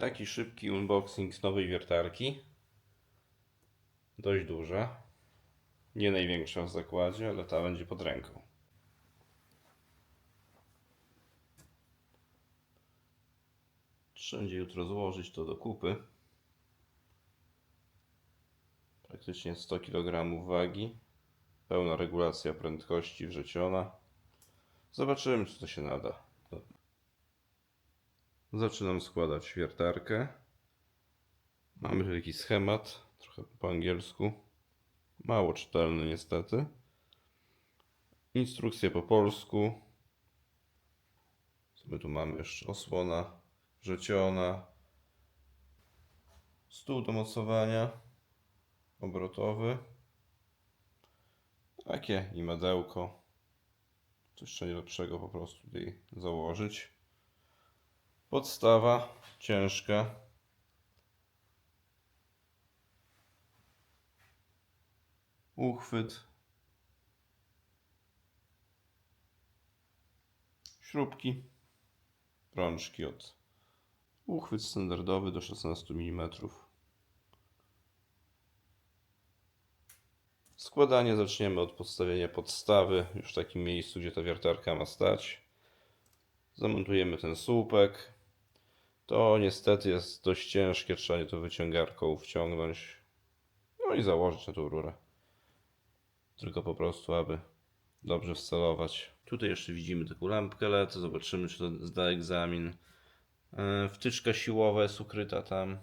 Taki szybki unboxing z nowej wiertarki. Dość duża. Nie największa w zakładzie, ale ta będzie pod ręką. Trzeba będzie jutro złożyć to do kupy. Praktycznie 100 kg wagi. Pełna regulacja prędkości wrzeciona. Zobaczymy, czy to się nada. Zaczynam składać wiertarkę. Mamy taki schemat, trochę po angielsku. Mało czytelny niestety. Instrukcja po polsku. Co my tu mamy jeszcze? Osłona wrzeciona. Stół do mocowania. Obrotowy. Takie i madełko. Coś jeszcze lepszego po prostu tutaj założyć. Podstawa ciężka. Uchwyt. Śrubki. Rączki od. Uchwyt standardowy do 16 mm. Składanie zaczniemy od podstawienia podstawy już w takim miejscu, gdzie ta wiertarka ma stać. Zamontujemy ten słupek. To niestety jest dość ciężkie, trzeba to wyciągarką wciągnąć. No i założyć na tą rurę. Tylko po prostu, aby dobrze wcelować. Tutaj jeszcze widzimy taką lampkę LED. Zobaczymy, czy to zda egzamin. E, Wtyczka siłowa jest ukryta tam.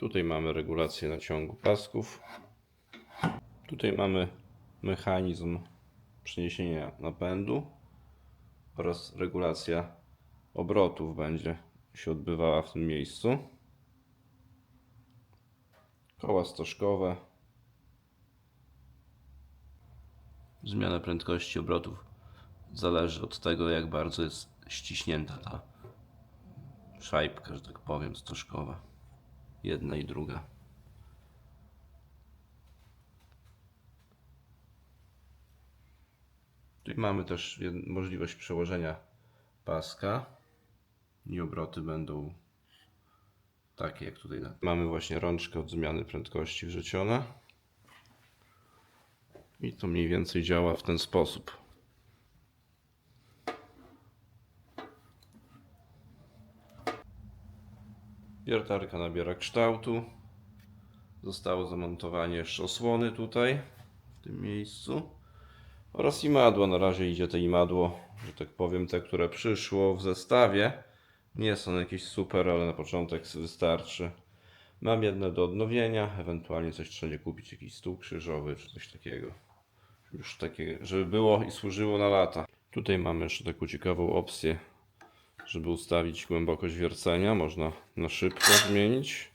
Tutaj mamy regulację naciągu pasków. Tutaj mamy mechanizm przeniesienia napędu oraz regulacja obrotów będzie się odbywała w tym miejscu. Koła stożkowe. Zmiana prędkości obrotów zależy od tego, jak bardzo jest ściśnięta ta szajbka, że tak powiem, stożkowa jedna i druga. Tutaj mamy też możliwość przełożenia paska i obroty będą takie jak tutaj. Mamy właśnie rączkę od zmiany prędkości wrzeciona i to mniej więcej działa w ten sposób. Wiertarka nabiera kształtu. Zostało zamontowanie jeszcze osłony tutaj, w tym miejscu. Oraz imadło. Na razie idzie to imadło, że tak powiem, te, które przyszło w zestawie. Nie są jakieś super, ale na początek wystarczy. Mam jedne do odnowienia, ewentualnie coś trzeba kupić, jakiś stół krzyżowy czy coś takiego. Już takie, żeby było i służyło na lata. Tutaj mamy jeszcze taką ciekawą opcję żeby ustawić głębokość wiercenia, można na szybko zmienić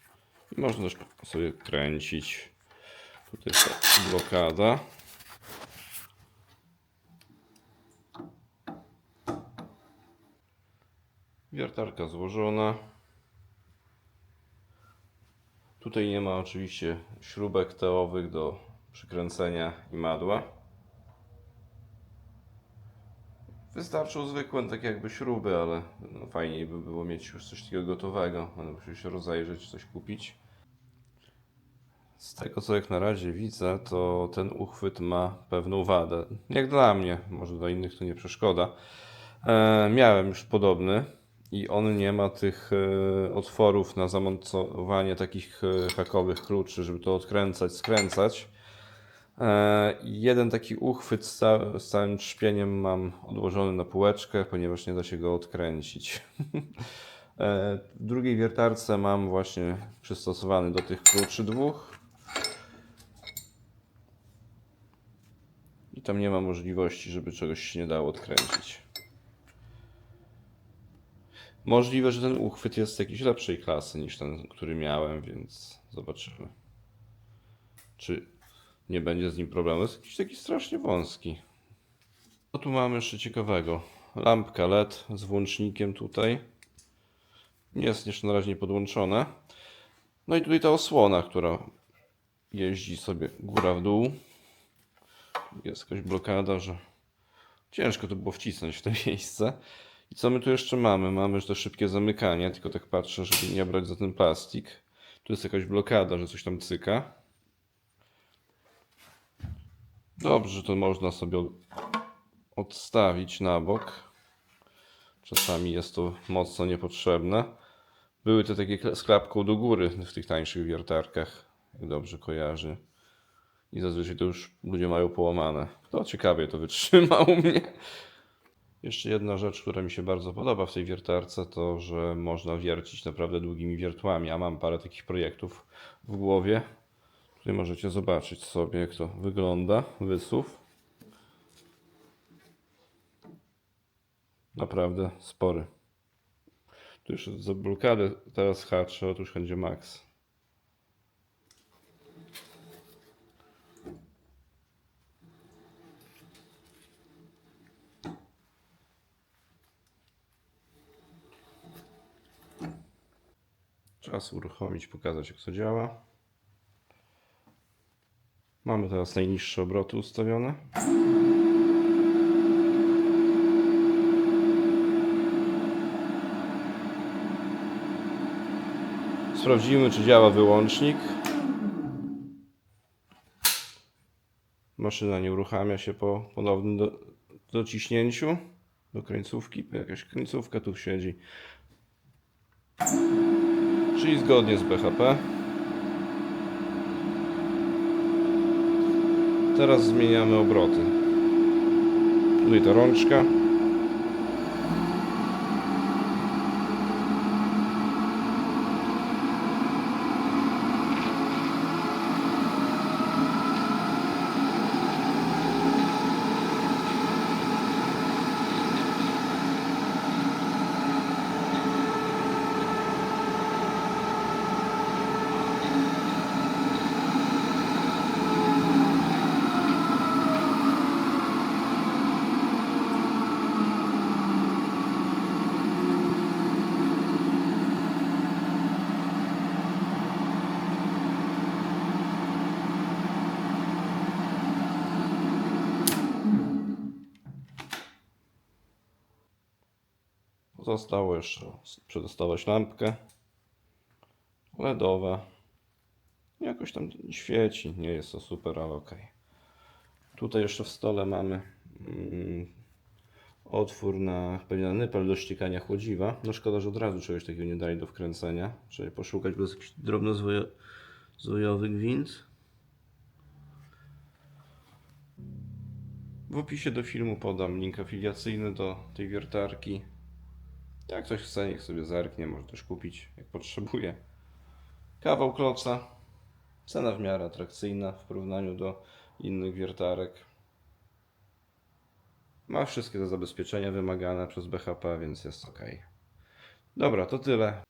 i można sobie kręcić. Tutaj jest blokada. Wiertarka złożona. Tutaj nie ma oczywiście śrubek teowych do przykręcenia imadła. Wystarczą zwykłe, tak jakby śruby, ale no, fajniej by było mieć już coś takiego gotowego. Będę musiał się rozejrzeć, coś kupić. Z tego co jak na razie widzę, to ten uchwyt ma pewną wadę. Jak dla mnie, może dla innych to nie przeszkoda. E, miałem już podobny i on nie ma tych e, otworów na zamontowanie takich e, hakowych kluczy, żeby to odkręcać, skręcać. E, jeden taki uchwyt z, ca- z całym trzpieniem mam odłożony na półeczkę, ponieważ nie da się go odkręcić. E, w drugiej wiertarce mam właśnie przystosowany do tych kluczy dwóch. I tam nie ma możliwości, żeby czegoś się nie dało odkręcić. Możliwe, że ten uchwyt jest jakiejś lepszej klasy niż ten, który miałem, więc zobaczymy. Czy nie będzie z nim problemu? Jest jakiś taki strasznie wąski. Co tu mamy jeszcze ciekawego? Lampka LED z włącznikiem tutaj. Nie jest jeszcze na razie podłączone. No i tutaj ta osłona, która jeździ sobie góra w dół. Jest jakaś blokada, że ciężko to było wcisnąć w to miejsce. I co my tu jeszcze mamy? Mamy już to szybkie zamykanie, tylko tak patrzę, żeby nie brać za ten plastik. Tu jest jakaś blokada, że coś tam cyka. Dobrze, to można sobie od- odstawić na bok. Czasami jest to mocno niepotrzebne. Były te takie z klapką do góry w tych tańszych wiertarkach, jak dobrze kojarzy. I zazwyczaj to już ludzie mają połamane. To ciekawie to wytrzyma u mnie. Jeszcze jedna rzecz, która mi się bardzo podoba w tej wiertarce, to że można wiercić naprawdę długimi wiertłami. Ja mam parę takich projektów w głowie. Tutaj możecie zobaczyć sobie, jak to wygląda. Wysuw. Naprawdę spory. Tu jeszcze za blokadę teraz haczę, już będzie max. Czas uruchomić, pokazać jak to działa. Mamy teraz najniższe obroty ustawione. Sprawdzimy, czy działa wyłącznik. Maszyna nie uruchamia się po ponownym do, dociśnięciu do krańcówki. Jakaś krańcówka tu siedzi. Czyli zgodnie z BHP. Teraz zmieniamy obroty. Tutaj ta rączka. Zostało jeszcze przedostawać lampkę LEDowa. Jakoś tam świeci, nie jest to super, ale ok. Tutaj jeszcze w stole mamy mm, otwór na pewnie na nypel do ściekania chłodziwa. No szkoda, że od razu czegoś takiego nie dali do wkręcenia. Trzeba poszukać, bo jest jakiś drobnozwojowy gwint. W opisie do filmu podam link afiliacyjny do tej wiertarki. Jak ktoś chce, niech sobie zerknie, może też kupić, jak potrzebuje. Kawał kloca. Cena w miarę atrakcyjna w porównaniu do innych wiertarek. Ma wszystkie te zabezpieczenia wymagane przez BHP, więc jest ok. Dobra, to tyle.